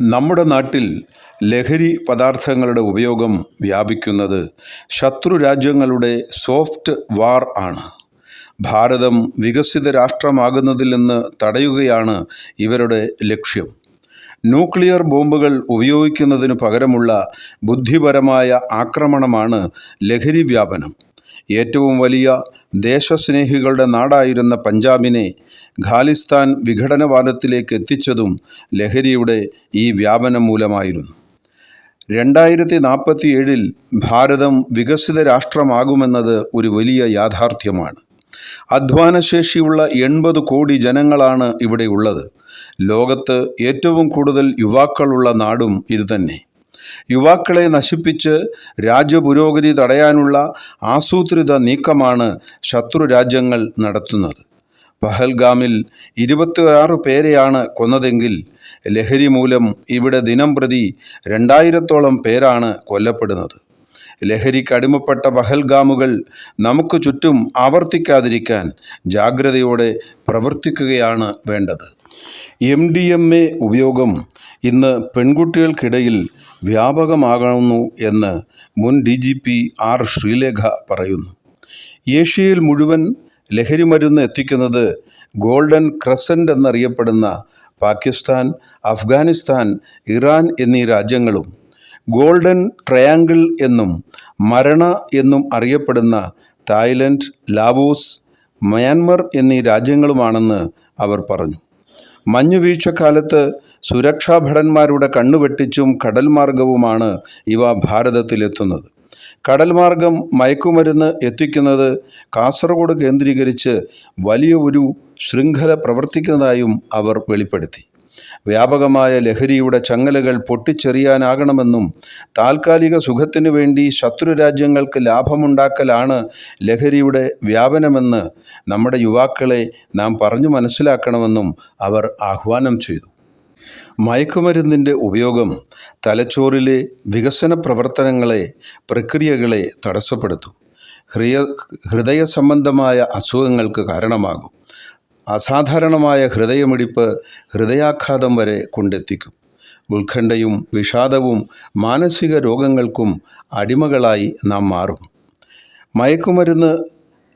നമ്മുടെ നാട്ടിൽ ലഹരി പദാർത്ഥങ്ങളുടെ ഉപയോഗം വ്യാപിക്കുന്നത് ശത്രു രാജ്യങ്ങളുടെ സോഫ്റ്റ് വാർ ആണ്. ഭാരതം വികസിത രാഷ്ട്രമാകുന്നതിൽ നിന്ന് തടയുകയാണ് ഇവരുടെ ലക്ഷ്യം. ന്യൂക്ലിയർ ബോംബുകൾ ഉപയോഗിക്കുന്നതിനു പകരമുള്ള ബുദ്ധിപരമായ ആക്രമണമാണ് ലഹരി വ്യാപനം. ഏറ്റവും വലിയ ദേശസ്നേഹികളുടെ നാടായിരുന്ന പഞ്ചാബിനെ ഖാലിസ്ഥാൻ വിഘടനവാദത്തിലേക്ക് എത്തിച്ചതും ലഹരിയുടെ ഈ വ്യാപനം മൂലമായിരുന്നു. രണ്ടായിരത്തി നാൽപ്പത്തി ഏഴിൽ ഭാരതം വികസിത രാഷ്ട്രമാകുമെന്നത് ഒരു വലിയ യാഥാർത്ഥ്യമാണ്. അധ്വാനശേഷിയുള്ള എൺപത് കോടി ജനങ്ങളാണ് ഇവിടെയുള്ളത് ലോകത്ത് ഏറ്റവും കൂടുതൽ യുവാക്കളുള്ള നാടും ഇതുതന്നെ. യുവാക്കളെ നശിപ്പിച്ച് രാജ്യപുരോഗതി തടയാനുള്ള ആസൂത്രിത നീക്കമാണ് ശത്രു രാജ്യങ്ങൾ നടത്തുന്നത്. പഹൽഗാമിൽ ഇരുപത്തിയാറ് പേരെയാണ് കൊന്നതെങ്കിൽ ലഹരി മൂലം ഇവിടെ ദിനം പ്രതി രണ്ടായിരത്തോളം പേരാണ് കൊല്ലപ്പെടുന്നത്. ലഹരിക്ക് അടിമപ്പെട്ട പഹൽഗാമുകൾ നമുക്ക് ചുറ്റും ആവർത്തിക്കാതിരിക്കാൻ ജാഗ്രതയോടെ പ്രവർത്തിക്കുകയാണ് വേണ്ടത്. എം ഡി എം എ ഉപയോഗം ഇന്ന് പെൺകുട്ടികൾക്കിടയിൽ വ്യാപകമാകുന്നു എന്ന് മുൻ D G P R Sreelekha പറയുന്നു. ഏഷ്യയിൽ മുഴുവൻ ലഹരി മരുന്ന് എത്തിക്കുന്നത് ഗോൾഡൻ ക്രസന്റ് എന്നറിയപ്പെടുന്ന പാകിസ്ഥാൻ അഫ്ഗാനിസ്ഥാൻ ഇറാൻ എന്നീ രാജ്യങ്ങളും ഗോൾഡൻ ട്രയാങ്കിൾ എന്നും മരണ എന്നും അറിയപ്പെടുന്ന തായ്ലൻഡ് ലാവോസ് മ്യാൻമർ എന്നീ രാജ്യങ്ങളുമാണെന്ന് അവർ പറഞ്ഞു. മഞ്ഞുവീഴ്ചക്കാലത്ത് സുരക്ഷാഭടന്മാരുടെ കണ്ണുവെട്ടിച്ചും കടൽമാർഗവുമാണ് ഇവ ഭാരതത്തിലെത്തുന്നത്. കടൽ മാർഗം മയക്കുമരുന്ന് എത്തിക്കുന്നത് കാസർഗോഡ് കേന്ദ്രീകരിച്ച് വലിയ ഒരു ശൃംഖല പ്രവർത്തിക്കുന്നതായും അവർ വെളിപ്പെടുത്തി. വ്യാപകമായ ലഹരിയുടെ ചങ്ങലകൾ പൊട്ടിച്ചെറിയാനാകണമെന്നും താൽക്കാലിക സുഖത്തിനു വേണ്ടി ശത്രുരാജ്യങ്ങൾക്ക് ലാഭമുണ്ടാക്കലാണ് ലഹരിയുടെ വ്യാപനമെന്ന് നമ്മുടെ യുവാക്കളെ നാം പറഞ്ഞു മനസ്സിലാക്കണമെന്നും അവർ ആഹ്വാനം ചെയ്തു. മയക്കുമരുന്നിന്റെ ഉപയോഗം തലച്ചോറിലെ വികസന പ്രവർത്തനങ്ങളെ പ്രക്രിയകളെ തടസ്സപ്പെടുത്തും. ഹൃദയ ഹൃദയ സംബന്ധമായ അസുഖങ്ങൾക്ക് കാരണമാകും. അസാധാരണമായ ഹൃദയമിടിപ്പ് ഹൃദയാഘാതം വരെ കൊണ്ടെത്തിക്കും. ഉത്കണ്ഠയും വിഷാദവും മാനസിക രോഗങ്ങൾക്കും അടിമകളായി നാം മാറും. മയക്കുമരുന്ന്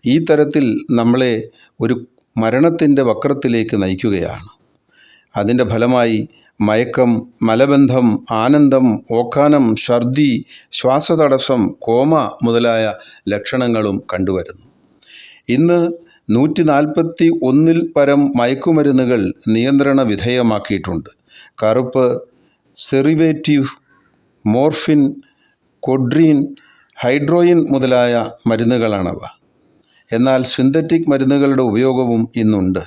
ഈ തരത്തിൽ നമ്മളെ ഒരു മരണത്തിന്റെ വക്രത്തിലേക്ക് നയിക്കുകയാണ്. അതിന്റെ ഫലമായി മയക്കം മലബന്ധം ആനന്ദം ഓക്കാനം ഛർദി ശ്വാസതടസ്സം കോമ മുതലായ ലക്ഷണങ്ങളും കണ്ടുവരുന്നു. ഇന്ന് നൂറ്റി നാൽപ്പത്തി ഒന്നിൽ പരം മയക്കുമരുന്നുകൾ നിയന്ത്രണ വിധേയമാക്കിയിട്ടുണ്ട്. കറുപ്പ് സെറിവേറ്റീവ് മോർഫിൻ കൊഡ്രീൻ ഹൈഡ്രോയിൻ മുതലായ മരുന്നുകളാണവ. എന്നാൽ സിന്തറ്റിക് മരുന്നുകളുടെ ഉപയോഗവും ഇന്നുണ്ട്.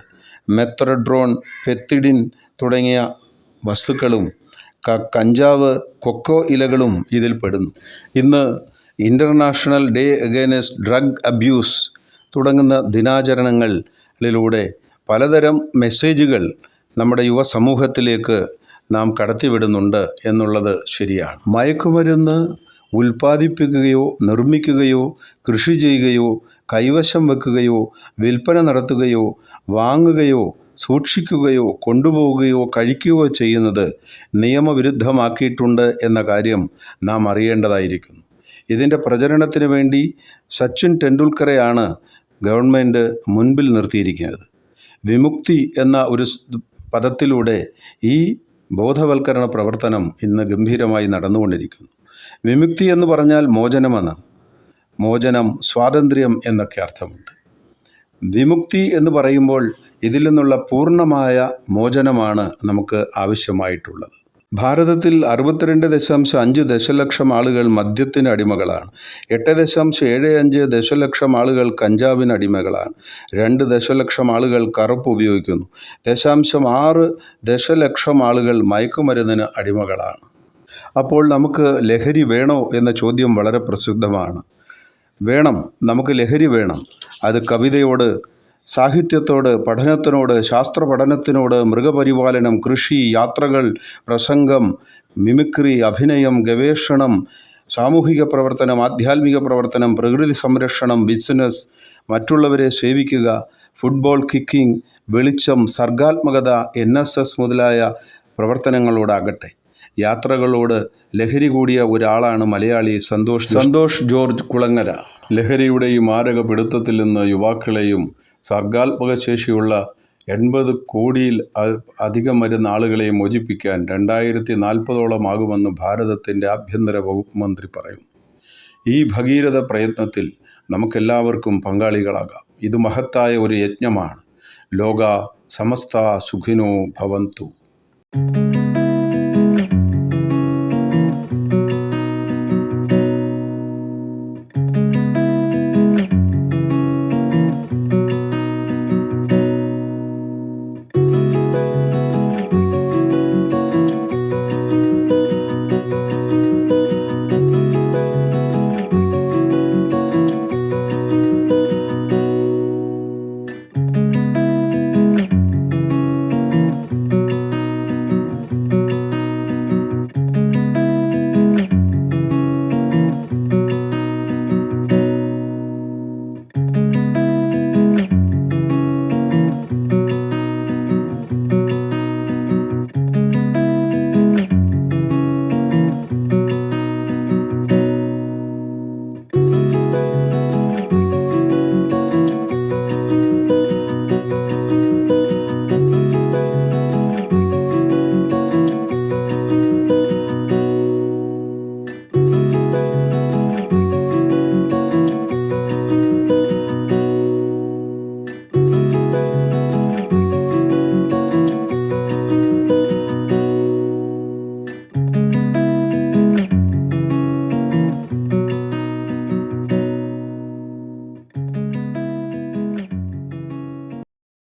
മെത്രഡ്രോൺ പെത്തിഡിൻ തുടങ്ങിയ വസ്തുക്കളും കഞ്ചാവ് കൊക്കോ ഇലകളും ഇതിൽ പെടുന്നു ഇന്ന് international day against drug abuse തുടങ്ങുന്ന ദിനാചരണങ്ങളിലൂടെ പലതരം മെസ്സേജുകൾ നമ്മുടെ യുവസമൂഹത്തിലേക്ക് നാം കടത്തിവിടുന്നുണ്ട് എന്നുള്ളത് ശരിയാണ്. മയക്കുമരുന്ന് ഉൽപ്പാദിപ്പിക്കുകയോ നിർമ്മിക്കുകയോ കൃഷി ചെയ്യുകയോ കൈവശം വെക്കുകയോ വിൽപ്പന നടത്തുകയോ വാങ്ങുകയോ സൂക്ഷിക്കുകയോ കൊണ്ടുപോവുകയോ കഴിക്കുകയോ ചെയ്യുന്നത് നിയമവിരുദ്ധമാക്കിയിട്ടുണ്ട് എന്ന കാര്യം നാം അറിയേണ്ടതായിരിക്കുന്നു. ഇതിന്റെ പ്രചരണത്തിന് വേണ്ടി സച്ചിൻ ടെണ്ടുൽക്കറെയാണ് ഗവൺമെന്റ് മുൻപിൽ നിർത്തിയിരിക്കുന്നത്. വിമുക്തി എന്ന ഒരു പദത്തിലൂടെ ഈ ബോധവൽക്കരണ പ്രവർത്തനം ഇന്ന് ഗംഭീരമായി നടന്നുകൊണ്ടിരിക്കുന്നു. വിമുക്തി എന്ന് പറഞ്ഞാൽ മോചനമെന്ന് മോചനം സ്വാതന്ത്ര്യം എന്നൊക്കെ അർത്ഥമുണ്ട്. വിമുക്തി എന്ന് പറയുമ്പോൾ ഇതിൽ നിന്നുള്ള പൂർണമായ മോചനമാണ് നമുക്ക് ആവശ്യമായിട്ടുള്ളത്. ഭാരതത്തിൽ അറുപത്തിരണ്ട് ദശാംശം അഞ്ച് ദശലക്ഷം ആളുകൾ മദ്യത്തിന് അടിമകളാണ്. എട്ട് ദശാംശം ഏഴ് അഞ്ച് ദശലക്ഷം ആളുകൾ കഞ്ചാവിന് അടിമകളാണ്. രണ്ട് ദശലക്ഷം ആളുകൾ കറുപ്പ് ഉപയോഗിക്കുന്നു. ദശാംശം ആറ് ദശലക്ഷം ആളുകൾ മയക്കുമരുന്നിന് അടിമകളാണ്. അപ്പോൾ നമുക്ക് ലഹരി വേണോ എന്ന ചോദ്യം വളരെ പ്രസിദ്ധമാണ്. വേണം നമുക്ക് ലഹരി വേണം. അത് കവിതയോട് സാഹിത്യത്തോട് പഠനത്തിനോട് ശാസ്ത്ര പഠനത്തിനോട് മൃഗപരിപാലനം കൃഷി യാത്രകൾ പ്രസംഗം മിമിക്രി അഭിനയം ഗവേഷണം സാമൂഹിക പ്രവർത്തനം ആധ്യാത്മിക പ്രവർത്തനം പ്രകൃതി സംരക്ഷണം ബിസിനസ് മറ്റുള്ളവരെ സേവിക്കുക ഫുട്ബോൾ കിക്കിംഗ് വെളിച്ചം സർഗാത്മകത എൻ എസ് എസ് മുതലായ പ്രവർത്തനങ്ങളോടാകട്ടെ. യാത്രകളോട് ലഹരി കൂടിയ ഒരാളാണ് മലയാളി സന്തോഷ് സന്തോഷ് ജോർജ് കുളങ്ങര. ലഹരിയുടെയും മാരക പിടുത്തത്തിൽ നിന്ന് യുവാക്കളെയും സർഗാത്മക ശേഷിയുള്ള എൺപത് കോടിയിൽ അധികം വരുന്ന ആളുകളെ മോചിപ്പിക്കാൻ രണ്ടായിരത്തി നാൽപ്പതോളം ആകുമെന്ന് ഭാരതത്തിന്റെ ആഭ്യന്തര വകുപ്പ് മന്ത്രി പറയും. ഈ ഭഗീരഥ പ്രയത്നത്തിൽ നമുക്കെല്ലാവർക്കും പങ്കാളികളാകാം. ഇത് മഹത്തായ ഒരു യജ്ഞമാണ്. ലോക സമസ്ത സുഖിനോ ഭവന്തു.